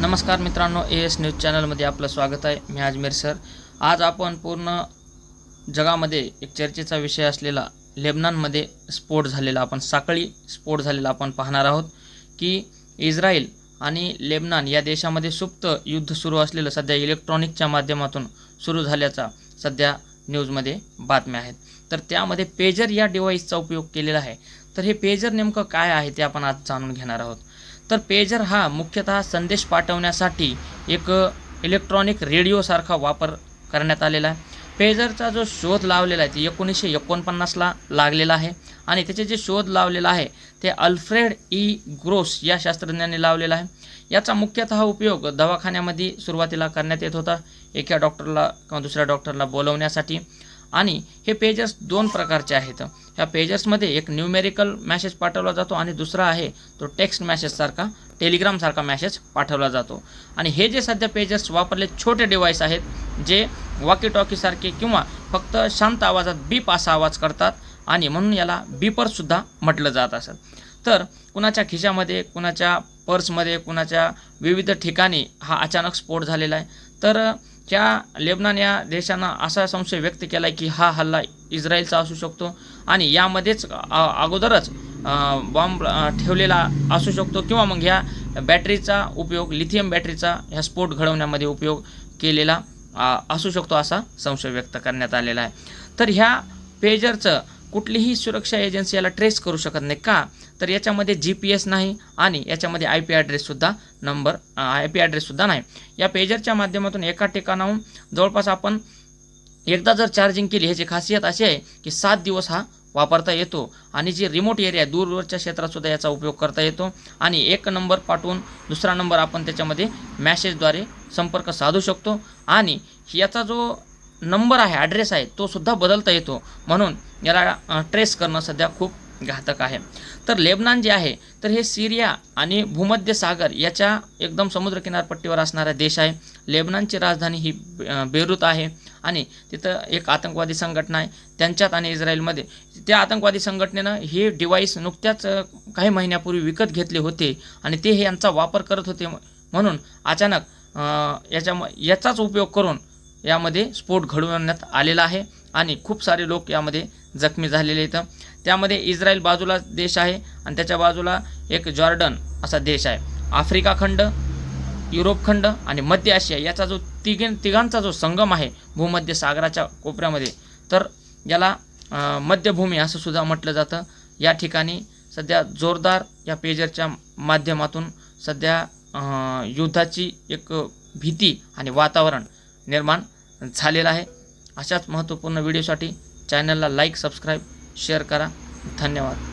नमस्कार मित्रांनो A S news चॅनलमध्ये आपलं स्वागत आहे. मी आजमेर सर. आज आपण पूर्ण जगामध्ये एक चर्चेचा विषय असलेला लेबनानमध्ये स्फोट झालेला आपण साखळी स्फोट झालेला आपण पाहणार आहोत की इस्रायल आणि लेबनान या देशामध्ये सुप्त युद्ध सुरू असलेलं सध्या इलेक्ट्रॉनिकच्या माध्यमातून सुरू झाल्याचा सध्या न्यूजमध्ये बातम्या आहेत. तर त्यामध्ये पेजर या डिव्हाइसचा उपयोग केलेला आहे. तर हे पेजर नेमकं काय आहे ते आपण आज जाणून घेणार आहोत. तर पेजर हा मुख्यतः संदेश पाठवण्यासाठी एक इलेक्ट्रॉनिक रेडिओसारखा वापर करण्यात आलेला आहे. पेजरचा जो शोध लावलेला आहे ते एकोणीसशे एकोणपन्नासला लागलेला आहे आणि त्याचे जे शोध लावलेला आहे ते अल्फ्रेड ई. ग्रोस या शास्त्रज्ञाने लावलेला आहे. याचा मुख्यतः उपयोग दवाखान्यामध्ये सुरुवातीला करण्यात येत होता एका डॉक्टरला किंवा दुसऱ्या डॉक्टरला बोलवण्यासाठी. आणि हे पेजर्स दोन प्रकारचे आहेत. त्या पेजर्समध्ये एक न्यूमेरिकल मॅसेज पाठवला जातो आणि दुसरा आहे तो टेक्स्ट मॅसेजसारखा टेलिग्रामसारखा मॅसेज पाठवला जातो. आणि हे जे सध्या पेजर्स वापरले छोटे डिव्हाइस आहेत जे वॉकी टॉकीसारखे किंवा फक्त शांत आवाजात बीप असा आवाज करतात आणि म्हणून याला बीपरसुद्धा म्हटलं जात असत तर कुणाच्या खिशामध्ये कुणाच्या पर्समध्ये कुणाच्या विविध ठिकाणी हा अचानक स्फोट झालेला आहे. तर त्या लेबनान या देशानं असा संशय व्यक्त केला आहे की हा हल्ला इस्रायलचा असू शकतो आणि यामध्येच अगोदरच बॉम्ब ठेवलेला असू शकतो किंवा मग ह्या बॅटरीचा उपयोग लिथियम बॅटरीचा ह्या स्फोट घडवण्यामध्ये उपयोग केलेला असू शकतो असा संशय व्यक्त करण्यात आलेला आहे. तर ह्या पेजरचं कुठलीही सुरक्षा एजन्सी याला ट्रेस करू शकत नाही. का? तर याच्यामध्ये जी पी एस नाही आणि याच्यामध्ये आय पी ॲड्रेससुद्धा नंबर आय पी ॲड्रेससुद्धा नाही. या पेजरच्या माध्यमातून एका ठिकाणाहून जवळपास आपण एकदा जर चार्जिंग केली ह्याची खासियत अशी आहे की सात दिवस हा वापरता येतो आणि जे रिमोट एरिया दूरवरच्या क्षेत्रातसुद्धा याचा उपयोग करता येतो आणि एक नंबर पाठवून दुसरा नंबर आपण त्याच्यामध्ये मॅसेजद्वारे संपर्क साधू शकतो. आणि याचा जो नंबर आहे ॲड्रेस आहे तो सुद्धा बदलता येतो. म्हणून याला ट्रेस करणं सध्या खूप घातक आहे. तर लेबनान जे आहे तर हे सिरिया आणि भूमध्य सागर याच्या एकदम समुद्र किनारपट्टीवर असणारा देश आहे. लेबनानची राजधानी ही बेरूत आहे. आणि तिथं एक आतंकवादी संघटना आहे. त्यांच्यात आणि इस्रायलमध्ये. त्या आतंकवादी संघटनेनं हे डिव्हाइस नुकत्याच काही महिन्यापूर्वी विकत घेतले होते. आणि ते हे यांचा वापर करत होते. म्हणून अचानक याच्या याचाच उपयोग करून यामध्ये स्फोट घडवण्यात आलेला आहे आणि खूप सारे लोक यामध्ये जखमी झालेले आहेत. त्यामध्ये इस्रायल बाजूला देश आहे आणि त्याच्या बाजूला एक जॉर्डन असा देश आहे. आफ्रिका खंड युरोप खंड आणि मध्य आशिया याचा जो तिघे तिघांचा जो संगम आहे भूमध्य सागराच्या कोपऱ्यामध्ये तर याला मध्यभूमी असं सुद्धा म्हटलं जातं. या ठिकाणी सध्या जोरदार या पेजरच्या माध्यमातून सध्या युद्धाची एक भीती आणि वातावरण निर्माण झालेला आहे. अशाच महत्त्वपूर्ण व्हिडिओसाठी चॅनलला लाईक सबस्क्राईब शेअर करा. धन्यवाद.